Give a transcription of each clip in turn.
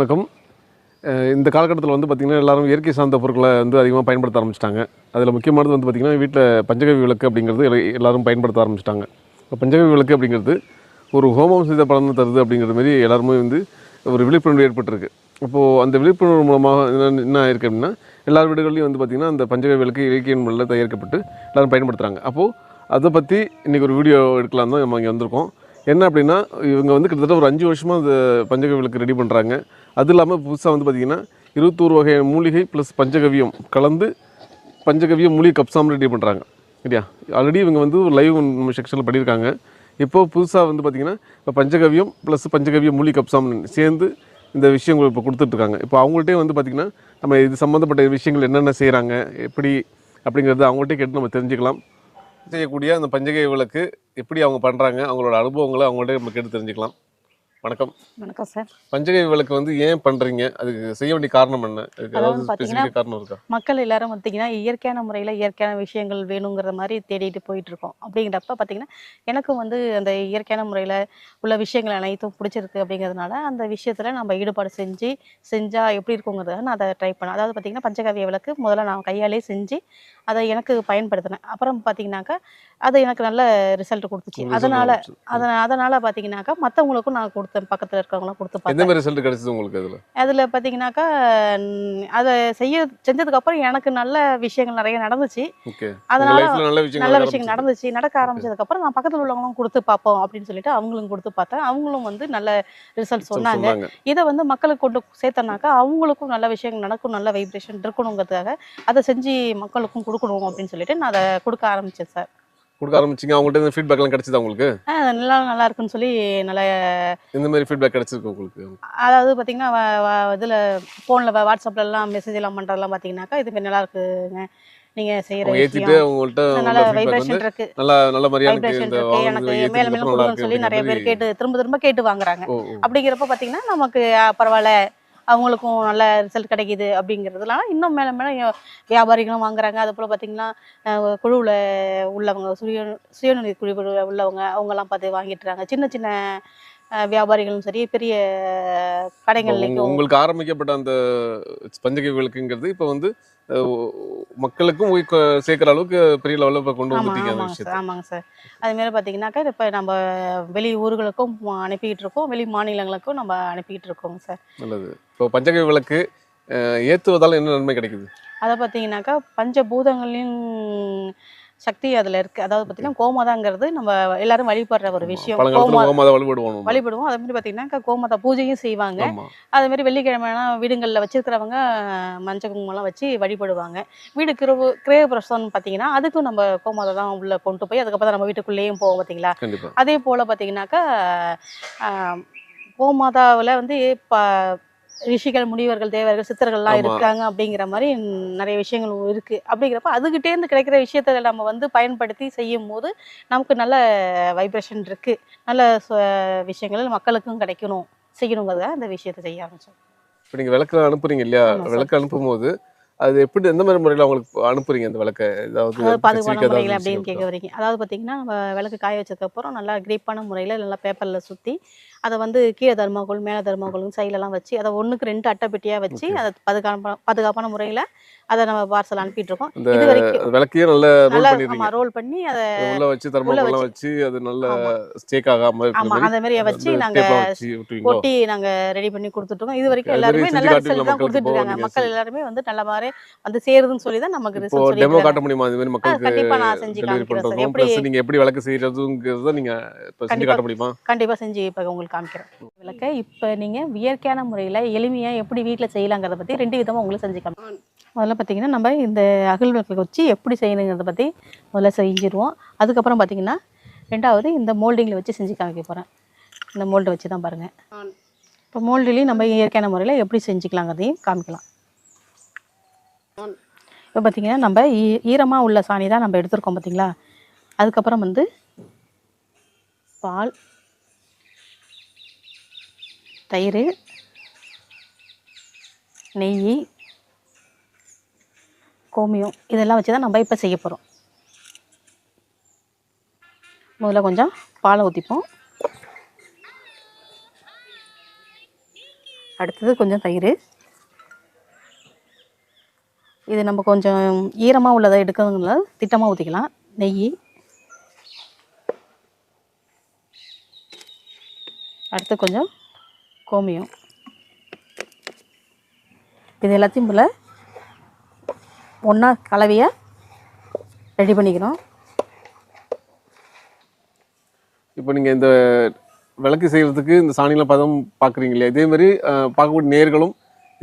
வணக்கம். இந்த காலகட்டத்தில் வந்து பார்த்திங்கன்னா எல்லாரும் இயற்கை சார்ந்த பொருட்களை வந்து அதிகமாக பயன்படுத்த ஆரம்பிச்சிட்டாங்க. அதில் முக்கியமானது வந்து பார்த்திங்கன்னா வீட்டில் பஞ்சகவி விளக்கு அப்படிங்கிறது எல்லோரும் எல்லாரும் பயன்படுத்த ஆரம்பிச்சிட்டாங்க. இப்போ பஞ்சகவி விளக்கு அப்படிங்கிறது ஒரு ஹோமம் செய்த பலனை தருது அப்படிங்கிற மாதிரி எல்லாருமே வந்து ஒரு விழிப்புணர்வு ஏற்பட்டிருக்கு. இப்போது அந்த விழிப்புணர்வு மூலமாக என்ன என்ன ஆயிருக்கு அப்படின்னா எல்லார் வீடுகள்லையும் வந்து பார்த்திங்கன்னா அந்த பஞ்சகவி விளக்கு இயற்கை முறையில் தயாரிக்கப்பட்டு எல்லாரும் பயன்படுத்துகிறாங்க அப்போது அதை பற்றி இன்றைக்கி ஒரு வீடியோ எடுக்கலாம் தான் நம்ம இங்கே வந்திருக்கோம். என்ன அப்படின்னா இவங்க வந்து கிட்டத்தட்ட ஒரு அஞ்சு வருஷமாக இந்த பஞ்சகவியலுக்கு ரெடி பண்ணுறாங்க அது இல்லாமல் புதுசாக வந்து பார்த்திங்கன்னா இருபத்தோரு வகை மூலிகை ப்ளஸ் பஞ்சகவியம் கலந்து பஞ்சகவியம் மூலிகை கப்சாம் ரெடி பண்ணுறாங்க இல்லையா ஆல்ரெடி இவங்க வந்து ஒரு லைவ் செக்ஷனில் பண்ணியிருக்காங்க இப்போ புதுசாக வந்து பார்த்திங்கன்னா இப்போ பஞ்சகவியம் ப்ளஸ் பஞ்சகவியம் மூலிகை கப்சாம் சேர்ந்து இந்த விஷயங்கள் இப்போ கொடுத்துட்ருக்காங்க இப்போ அவங்கள்ட்டே வந்து பார்த்திங்கன்னா நம்ம இது சம்மந்தப்பட்ட விஷயங்கள் என்னென்ன செய்கிறாங்க எப்படி அப்படிங்கிறது அவங்கள்ட்டே கேட்டு நம்ம தெரிஞ்சுக்கலாம். செய்யக்கூடிய அந்த பஞ்சகை விளக்கு எப்படி அவங்க பண்ணுறாங்க அவங்களோட அனுபவங்களை அவங்கள்ட்ட நம்ம கேட்டு தெரிஞ்சுக்கலாம். வணக்கம். வணக்கம் சார். பஞ்சகை விளக்கு வந்து ஏன் பண்ணுறீங்க அதுக்கு செய்ய வேண்டிய காரணம் என்ன? அதாவது காரணம் இருக்கா? மக்கள் எல்லாரும் பார்த்தீங்கன்னா இயற்கையான முறையில் இயற்கையான விஷயங்கள் வேணுங்கிற மாதிரி தேடிட்டு போயிட்டு இருக்கோம். அப்படிங்கிறப்ப பார்த்தீங்கன்னா எனக்கும் வந்து அந்த இயற்கையான முறையில் உள்ள விஷயங்கள் அனைத்தும் பிடிச்சிருக்கு அப்படிங்கிறதுனால அந்த விஷயத்தில் நம்ம ஈடுபாடு செஞ்சு செஞ்சால் எப்படி இருக்குங்கிறத நான் அதை ட்ரை பண்ணேன். அதாவது பார்த்தீங்கன்னா பஞ்சகாவிய விளக்கு முதல்ல நான் கையாலே செஞ்சு அதை எனக்கு பயன்படுத்தினேன். அப்புறம் பார்த்தீங்கன்னாக்கா அது எனக்கு நல்ல ரிசல்ட் கொடுத்துச்சு. அதனால அதனால பார்த்தீங்கன்னாக்கா மற்றவங்களுக்கும் நான் கொடுத்தேன் பக்கத்தில் இருக்கிறவங்களாம் கொடுத்து எந்த பார்த்தேன். மாதிரி ரிசல்ட் கிடைச்சது உங்களுக்கு அதில்? அதில் பார்த்தீங்கன்னாக்கா அதை செய்ய செஞ்சதுக்கப்புறம் எனக்கு நல்ல விஷயங்கள் நிறைய நடந்துச்சு. அதனால நல்ல விஷயம் நடந்துச்சு. நடக்க ஆரம்பிச்சதுக்கப்புறம் நான் பக்கத்தில் உள்ளவங்களும் கொடுத்து பார்ப்போம் அப்படின்னு சொல்லிட்டு அவங்களும் கொடுத்து பார்த்தேன். அவங்களும் வந்து நல்ல ரிசல்ட் சொன்னாங்க. இதை வந்து மக்களுக்கு கொண்டு சேர்த்தனாக்கா அவங்களுக்கும் நல்ல விஷயங்கள் நடக்கும் நல்ல வைப்ரேஷன் இருக்கணுங்கிறதுக்காக அதை செஞ்சு மக்களுக்கும் கொடுக்கணும் அப்படின்னு சொல்லிட்டு நான் அதை கொடுக்க ஆரம்பிச்சேன் சார். கொடுக்க ஆரம்பிச்சிங்க. அவங்கள்ட்ட இந்த ஃபீட்பேக்லாம் கிடைச்சதா உங்களுக்கு? நல்லா நல்லா இருக்குன்னு சொல்லி நல்ல எந்த மாதிரி ஃபீட்பேக் கிடைச்சிருக்கு உங்களுக்கு? அதாவது பார்த்தீங்கன்னா இதில் ஃபோனில் வாட்ஸ்அப்லலாம் மெசேஜ் எல்லாம் பண்ணுறதெல்லாம் பார்த்தீங்கன்னாக்கா இது மாதிரி நல்லா இருக்குங்க. நீங்கள் செய்கிற அவங்க ஏத்திட்டு அவங்கள்ட்ட நல்ல வைப்ரேஷன் இருக்கு. நல்ல நல்ல மாதிரியா எனக்கு வைப்ரேஷன் இந்த இருக்கு. எனக்கு மேல மேல சொல்லி நிறைய பேர் கேட்டு திரும்ப திரும்ப கேட்டு வாங்குறாங்க. அப்படிங்கிறப்ப பார்த்தீங்கன்னா நமக்கு பரவாயில்ல. அவங்களுக்கும் நல்ல ரிசல்ட் கிடைக்குது அப்படிங்கிறதுனால இன்னும் மேலே மேலே வியாபாரிகளும் வாங்குறாங்க. அது போல் பார்த்தீங்கன்னா குழுவில் உள்ளவங்க சுய சுயநிதி குழுவில் உள்ளவங்க அவங்கெல்லாம் பார்த்து வாங்கிட்டு இருக்காங்க சின்ன சின்ன வியாபாரிகளும் சரி பெரிய கடைகள்லையும் உங்க- உங்களுக்கு ஆரம்பிக்கப்பட்ட அந்த பஞ்சகவி விளக்குங்கிறது இப்போ வந்து மக்களுக்கும் போய் சேர்க்கிற அளவுக்கு பெரிய லெவலில் இப்போ கொண்டு வந்துட்டீங்க அந்த ஆமாங்க சார் விஷயத்தை ஆமாங்க சார். அதுமாரி பார்த்தீங்கன்னாக்கா இப்போ நம்ம வெளி ஊர்களுக்கும் அனுப்பிக்கிட்டு இருக்கோம். வெளி மாநிலங்களுக்கும் நம்ம அனுப்பிக்கிட்டு இருக்கோங்க சார். நல்லது. இப்போ பஞ்சகவி விளக்கு அஹ், ஏத்துவதால என்ன நன்மை கிடைக்குது? அதை பார்த்தீங்கன்னாக்கா பஞ்சபூதங்களின் சக்தி அதில் இருக்குது அதாவது பார்த்தீங்கன்னா கோமாதாங்கிறது நம்ம எல்லாரும் வழிபடுற ஒரு விஷயம். கோமாதா வழிபடுவோம். வழிபடுவோம். அதே மாதிரி பார்த்தீங்கன்னா கோமாதா பூஜையும் செய்வாங்க. அதே மாதிரி வெள்ளிக்கிழமைனா வீடுகளில் வச்சிருக்கிறவங்க மஞ்சள் குங்குமம்லாம் வச்சு வழிபடுவாங்க. வீடு கிரவு கிரக பிரசவம் பார்த்தீங்கன்னா அதுக்கும் நம்ம கோமாதா தான் உள்ளே கொண்டு போய் அதுக்கப்புறம் நம்ம வீட்டுக்குள்ளேயும் போவோம் பார்த்தீங்களா அதே போல் பார்த்தீங்கன்னாக்கா கோமாதாவில் வந்து ப ரிஷிகள் முனிவர்கள் தேவர்கள் சித்தர்கள்லாம். இருக்காங்க அப்படிங்கிற மாதிரி நிறைய விஷயங்கள் இருக்கு. அப்படிங்கிறப்ப அதுகிட்டேருந்து கிடைக்கிற விஷயத்தை நம்ம வந்து பயன்படுத்தி செய்யும் போது நமக்கு நல்ல வைப்ரேஷன் இருக்கு. நல்ல விஷயங்கள் மக்களுக்கும் கிடைக்கணும். செய்யணுங்கிறத அந்த விஷயத்தை செய்ய ஆரம்பிச்சோம். இப்போ நீங்கள் விளக்கு அனுப்புறீங்க இல்லையா. விளக்கு அனுப்பும்போது அது எப்படி எந்த மாதிரி முறையில் அவங்களுக்கு அனுப்புறீங்க அந்த விளக்கை? ஏதாவது பாதுகாப்பான முறையில் அப்படின்னு கேட்க? வரீங்க. அதாவது பார்த்தீங்கன்னா நம்ம விளக்கு காய வச்சதுக்கப்புறம் நல்லா கிரீப்பான முறையில் நல்லா பேப்பரில் சுற்றி அதை வந்து கீழே தர்மாக்கோல் மேலே தர்மாக்கோல் சைட்லலாம் வச்சு அதை ஒன்றுக்கு ரெண்டு அட்டைப்பெட்டியாக வச்சு. அதை பாதுகாப்பான பாதுகாப்பான முறையில் அதை நம்ம பார்சல் அனுப்பிட்டு இருக்கோம் அந்த இது வரைக்கும் விளக்கையே நல்ல நல்லா ஆமாம் ரோல் பண்ணி அதை உள்ள வச்சு தர்மாக்கோல்லாம் வச்சு. அது நல்ல ஸ்டேக் ஆகாம ஆமாம் அந்த மாதிரியை வச்சு நாங்கள் கொட்டி நாங்கள் ரெடி பண்ணி கொடுத்துட்ருக்கோம் இது வரைக்கும் எல்லாருமே நல்ல ரிசல்ட் தான் கொடுத்துட்டு இருக்காங்க மக்கள் எல்லாருமே வந்து நல்ல மாதிரி வந்து சேருதுன்னு சொல்லி தான் நமக்கு ரிசல்ட் டெமோ காட்ட முடியுமா அது மாதிரி மக்களுக்கு கண்டிப்பா நான் செஞ்சு காமிக்கிறேன் எப்படி ப்ளஸ் நீங்க எப்படி விளக்கு செய்யறதுங்கிறத நீங்க செஞ்சு. காட்ட முடியுமா கண்டிப்பாக செஞ்சு இப்போ உங்களுக்கு காமிக்கிறேன். விளக்க இப்போ நீங்கள் இயற்கையான முறையில் எளிமையாக எப்படி வீட்டில் செய்யலாங்கிறத பற்றி ரெண்டு விதமாக உங்களுக்கு செஞ்சு முதல்ல பார்த்தீங்கன்னா நம்ம இந்த அகல் விளக்கு வச்சு எப்படி செய்யணுங்கிறத பற்றி முதல்ல செஞ்சிருவோம். அதுக்கப்புறம் பார்த்தீங்கன்னா ரெண்டாவது இந்த மோல்டிங்கில் வச்சு செஞ்சு காமிக்க போகிறேன் இந்த மோல்டு வச்சு தான் பாருங்கள் இப்போ மோல்டுலேயும் நம்ம இயற்கையான முறையில் எப்படி செஞ்சுக்கலாங்கிறதையும் காமிக்கலாம். இப்போ பார்த்தீங்கன்னா நம்ம ஈ ஈரமாக உள்ள சாணி தான் நம்ம எடுத்திருக்கோம் பார்த்தீங்களா அதுக்கப்புறம் வந்து பால் தயிர் நெய் கோமியம் இதெல்லாம் வச்சு தான் நம்ம இப்போ செய்ய போகிறோம் முதல்ல கொஞ்சம் பாலை ஊற்றிப்போம் அடுத்தது கொஞ்சம் தயிர். இது நம்ம கொஞ்சம் ஈரமாக உள்ளதை எடுக்கிறதுனால திட்டமாக ஊற்றிக்கலாம் நெய். அடுத்து கொஞ்சம் கோமியம். இது எல்லாத்தையும் போல் ஒன்றா கலவையாக ரெடி பண்ணிக்கிறோம் இப்போ நீங்கள் இந்த விளக்கு செய்கிறதுக்கு இந்த சாணிலாம் பதம் பார்க்குறீங்க இல்லையா? இதே மாதிரி பார்க்கக்கூடிய நேர்களும்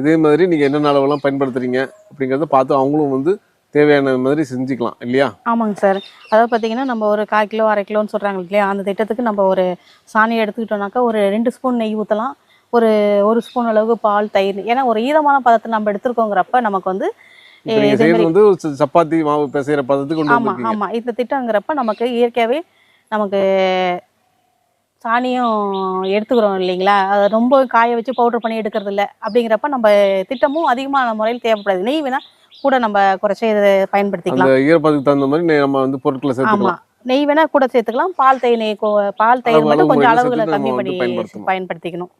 இதே மாதிரி நீங்கள் என்னென்ன அளவெல்லாம் பயன்படுத்துறீங்க அப்படிங்கிறத பார்த்து அவங்களும் வந்து தேவையான மாதிரி செஞ்சுக்கலாம் இல்லையா? ஆமாங்க சார். அதாவது பார்த்தீங்கன்னா நம்ம ஒரு கால் கிலோ அரை கிலோன்னு சொல்கிறாங்க இல்லையா? அந்த திட்டத்துக்கு நம்ம ஒரு சாணியை எடுத்துக்கிட்டோம்னாக்கா ஒரு ரெண்டு ஸ்பூன் நெய் ஊற்றலாம் ஒரு ஒரு ஸ்பூன் அளவுக்கு பால் தயிர் ஏன்னா ஒரு ஈரமான பதத்தை நம்ம எடுத்துருக்கோங்கிறப்ப நமக்கு வந்து சப்பாத்தி மாவு பிசைகிற பதத்துக்கு ஆமாம் ஆமாம் இந்த திட்டங்கிறப்ப நமக்கு இயற்கையாகவே நமக்கு சாணியும் எடுத்துக்கிறோம் இல்லைங்களா? அதை ரொம்ப காய வச்சு பவுடர் பண்ணி எடுக்கிறது இல்லை. அப்படிங்கிறப்ப நம்ம திட்டமும் அதிகமான முறையில் தேவைப்படாது. நெய் வேணால் கூட நம்ம குறைச்சி இதை பயன்படுத்திக்கலாம். ஈரப்பதத்துக்கு தகுந்த மாதிரி நம்ம வந்து பொருட்களை ஆமா. சேர்த்துக்கலாம் நெய் வேணா கூட சேர்த்துக்கலாம். பால் தயிர் நெய் பால் தயிர் மட்டும் கொஞ்சம் அளவுகளை கம்மி பண்ணி. பயன்படுத்திக்கணும்.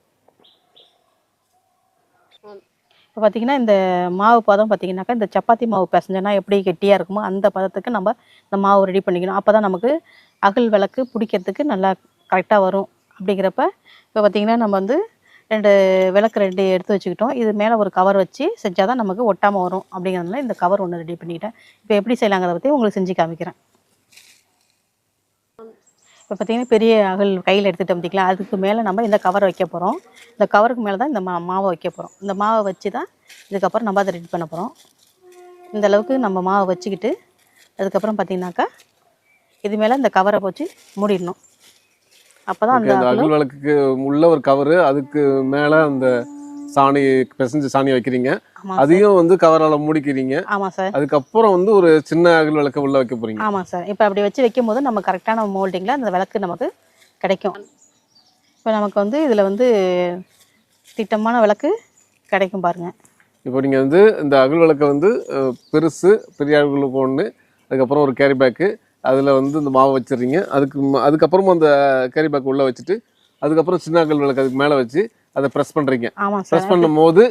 இப்போ பார்த்தீங்கன்னா இந்த மாவு பதம் பார்த்தீங்கன்னாக்கா இந்த சப்பாத்தி மாவு பிசைஞ்சோன்னா எப்படி கெட்டியாக இருக்குமோ அந்த பதத்துக்கு நம்ம இந்த மாவு ரெடி பண்ணிக்கணும். அப்போ தான் நமக்கு அகல் விளக்கு பிடிக்கிறதுக்கு நல்லா கரெக்டாக வரும். அப்படிங்கிறப்ப இப்போ பார்த்தீங்கன்னா நம்ம வந்து ரெண்டு விளக்கு ரெண்டு எடுத்து வச்சுக்கிட்டோம். இது மேலே ஒரு கவர் வச்சு செஞ்சால் தான் நமக்கு ஒட்டாமல் வரும். அப்படிங்கிறதுனால இந்த கவர் ஒன்று ரெடி பண்ணிக்கிட்டேன். இப்போ எப்படி செய்யலாங்கிறத பற்றி உங்களுக்கு செஞ்சு காமிக்கிறேன். இப்போ பார்த்தீங்கன்னா பெரிய அகல் கையில் எடுத்துகிட்டு பார்த்தீங்களா? அதுக்கு மேலே நம்ம இந்த கவர் வைக்க போகிறோம் இந்த கவருக்கு மேலே தான் இந்த மா மாவை வைக்க போகிறோம் இந்த மாவை வச்சு தான் இதுக்கப்புறம் நம்ம அதை ரெடி பண்ண போகிறோம் இந்த அளவுக்கு நம்ம மாவை வச்சுக்கிட்டு அதுக்கப்புறம் பார்த்தீங்கன்னாக்கா இது மேலே இந்த கவரை வச்சு மூடிடணும். அப்போ தான் அந்த அகல் விளக்குக்கு உள்ள ஒரு கவரு அதுக்கு மேலே அந்த சாணி பிசைஞ்சு சாணி வைக்கிறீங்க. அதையும் வந்து கவரால் மூடிக்கிறீங்க. ஆமாம் சார். அதுக்கப்புறம் வந்து ஒரு சின்ன அகல் விளக்க உள்ள வைக்க போறீங்க. ஆமாம் சார். இப்போ அப்படி வச்சு வைக்கும்போது நம்ம கரெக்டான மோல்டிங்கில் அந்த விளக்கு நமக்கு கிடைக்கும். இப்போ நமக்கு வந்து இதில் வந்து திட்டமான விளக்கு கிடைக்கும் பாருங்கள் இப்போ நீங்கள் வந்து இந்த அகல் விளக்கை வந்து பெருசு பெரிய அகலுக்கு ஒன்று அதுக்கப்புறம் ஒரு கேரி பேக்கு அதில் வந்து இந்த மாவு வச்சிடுறீங்க. அதுக்கு ம- அதுக்கப்புறமா அந்த கேரி பேக் உள்ளே வச்சுட்டு அதுக்கப்புறம் சின்ன அகல் விளக்கு அதுக்கு மேலே வச்சு அதை ப்ரெஸ் பண்ணுறீங்க ப்ரெஸ் பண்ணும்போது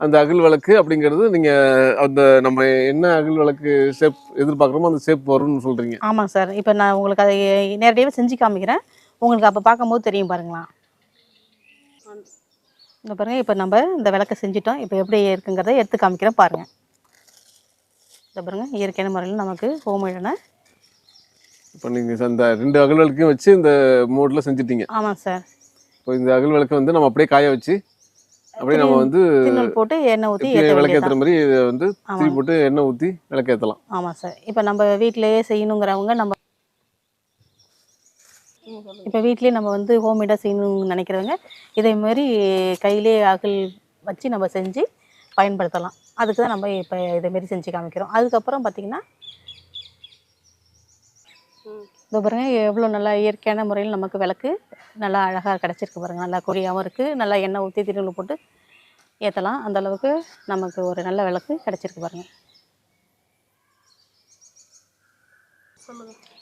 அந்த அகல் விளக்கு அப்படிங்கிறது நீங்கள் அந்த நம்ம என்ன அகல் விளக்கு ஷேப் எதிர்பார்க்குறோமோ அந்த ஷேப் வரும்னு சொல்கிறீங்க ஆமாம் சார் இப்போ நான் உங்களுக்கு அதை நேரடியாகவே செஞ்சு காமிக்கிறேன். உங்களுக்கு அப்போ பார்க்கும்போது தெரியும் பாருங்களா. இந்த பாருங்க இப்போ நம்ம இந்த விளக்கை செஞ்சிட்டோம். இப்போ எப்படி இருக்குங்கிறத எடுத்து காமிக்கிறேன் பாருங்கள் இந்த பாருங்க இயற்கையான முறையில் நமக்கு ஹோம்மேடான இப்போ நீங்கள் அந்த ரெண்டு அகல் விளக்கையும் வச்சு இந்த மோடில் செஞ்சுட்டீங்க. ஆமாம் சார் இப்போ இந்த அகல் விளக்கை வந்து நம்ம அப்படியே காய வச்சு அப்படியே நம்ம வந்து போட்டு எண்ணெய் ஊற்றி விளக்கேற்றுற மாதிரி இதை வந்து தீ ஆமாம் போட்டு எண்ணெய் ஊற்றி விளக்கேற்றலாம் ஆமாம் சார் இப்போ நம்ம வீட்டிலேயே செய்யணுங்கிறவங்க நம்ம இப்போ வீட்லேயே நம்ம வந்து ஹோம்மேடாக செய்யணும்னு நினைக்கிறவங்க இதே மாதிரி கையிலே அகல் வச்சு நம்ம செஞ்சு பயன்படுத்தலாம். அதுக்கு தான் நம்ம இப்போ இதேமாரி செஞ்சு காமிக்கிறோம். அதுக்கப்புறம் பார்த்திங்கன்னா இதோ பாருங்க எவ்வளோ நல்லா இயற்கையான முறையில் நமக்கு விளக்கு நல்லா அழகாக கிடச்சிருக்கு பாருங்கள் நல்லா கொடியாகவும் இருக்குது நல்லா எண்ணெய் ஊற்றி திருநூல் போட்டு ஏற்றலாம் அந்த அளவுக்கு நமக்கு ஒரு நல்ல விளக்கு கிடச்சிருக்கு பாருங்க.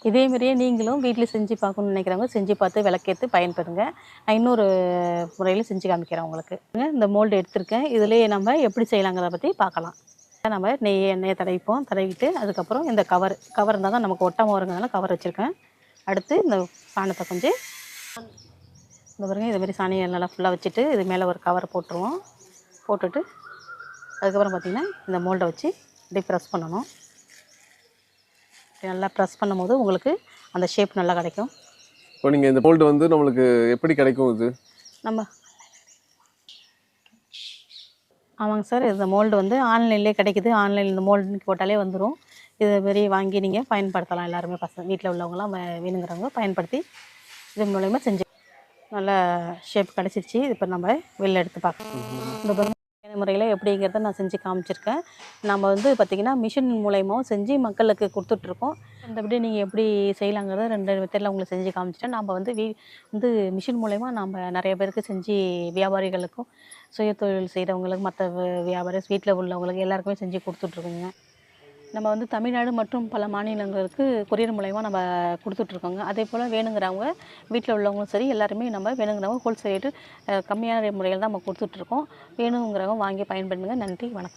இதே மாதிரியே நீங்களும் வீட்டில் செஞ்சு பார்க்கணும்னு நினைக்கிறவங்க செஞ்சு பார்த்து விளக்கேற்று பயன்பெறுங்க நான் இன்னொரு முறையில் செஞ்சு காமிக்கிறேன் உங்களுக்கு. இந்த மோல்டு எடுத்திருக்கேன். இதுலேயே நம்ம எப்படி செய்யலாங்கிறத பற்றி பார்க்கலாம். நம்ம நெய் எண்ணெயை தடவிப்போம். தடவிட்டு அதுக்கப்புறம் இந்த கவர் கவர் இருந்தால் தான் நமக்கு ஒட்டாமல் வருங்கிறதுனால கவர் வச்சுருக்கேன். அடுத்து இந்த சாணத்தை கொஞ்சம் இந்த பாருங்க இது மாதிரி சாணியை நல்லா ஃபுல்லாக வச்சுட்டு இது மேலே ஒரு கவர் போட்டுருவோம். போட்டுட்டு அதுக்கப்புறம் பார்த்திங்கன்னா இந்த மோல்டை வச்சு இப்படி ப்ரெஸ் பண்ணணும். நல்லா ப்ரெஸ் பண்ணும்போது உங்களுக்கு அந்த ஷேப் நல்லா கிடைக்கும். இப்போ நீங்கள் இந்த மோல்டு வந்து நம்மளுக்கு எப்படி கிடைக்கும் இது? நம்ம ஆமாங்க சார். இந்த மோல்டு வந்து ஆன்லைன்லேயே கிடைக்குது. ஆன்லைனில் இந்த மோல்டுன்னு போட்டாலே வந்துடும் இது மாரி வாங்கி நீங்கள் பயன்படுத்தலாம் எல்லாருமே பசங்க. வீட்டில் உள்ளவங்களாம் வேணுங்கிறவங்க பயன்படுத்தி இது மூலயமா செஞ்சு நல்ல ஷேப் கிடச்சிருச்சு. இப்போ நம்ம வெளில எடுத்து பார்க்கலாம் இந்த முறையில் எப்படிங்கிறத நான் செஞ்சு காமிச்சிருக்கேன். நம்ம வந்து பார்த்திங்கன்னா மிஷின் மூலயமாவும் செஞ்சு மக்களுக்கு கொடுத்துட்ருக்கோம். மற்றபடி நீங்கள் எப்படி செய்யலாங்கிறத ரெண்டு மெத்தடில் உங்களுக்கு செஞ்சு காமிச்சிட்டேன். நம்ம வந்து வீ வந்து மிஷின் மூலயமா நம்ம நிறைய பேருக்கு செஞ்சு வியாபாரிகளுக்கும் சுய தொழில் செய்கிறவங்களுக்கு மற்ற வியாபாரி வீட்டில் உள்ளவங்களுக்கு எல்லாருக்குமே செஞ்சு கொடுத்துட்ருக்கோங்க. நம்ம வந்து தமிழ்நாடு மற்றும் பல மாநிலங்களுக்கு கொரியர் மூலயமா நம்ம கொடுத்துட்ருக்கோங்க. அதே போல் வேணுங்கிறவங்க வீட்டில் உள்ளவங்களும் சரி எல்லாருமே நம்ம வேணுங்கிறவங்க ஹோல்சேல் ரேட்டு கம்மியான முறையில் தான் நம்ம கொடுத்துட்ருக்கோம். வேணுங்கிறவங்க வாங்கி பயன்படுத்துங்க. நன்றி வணக்கம்.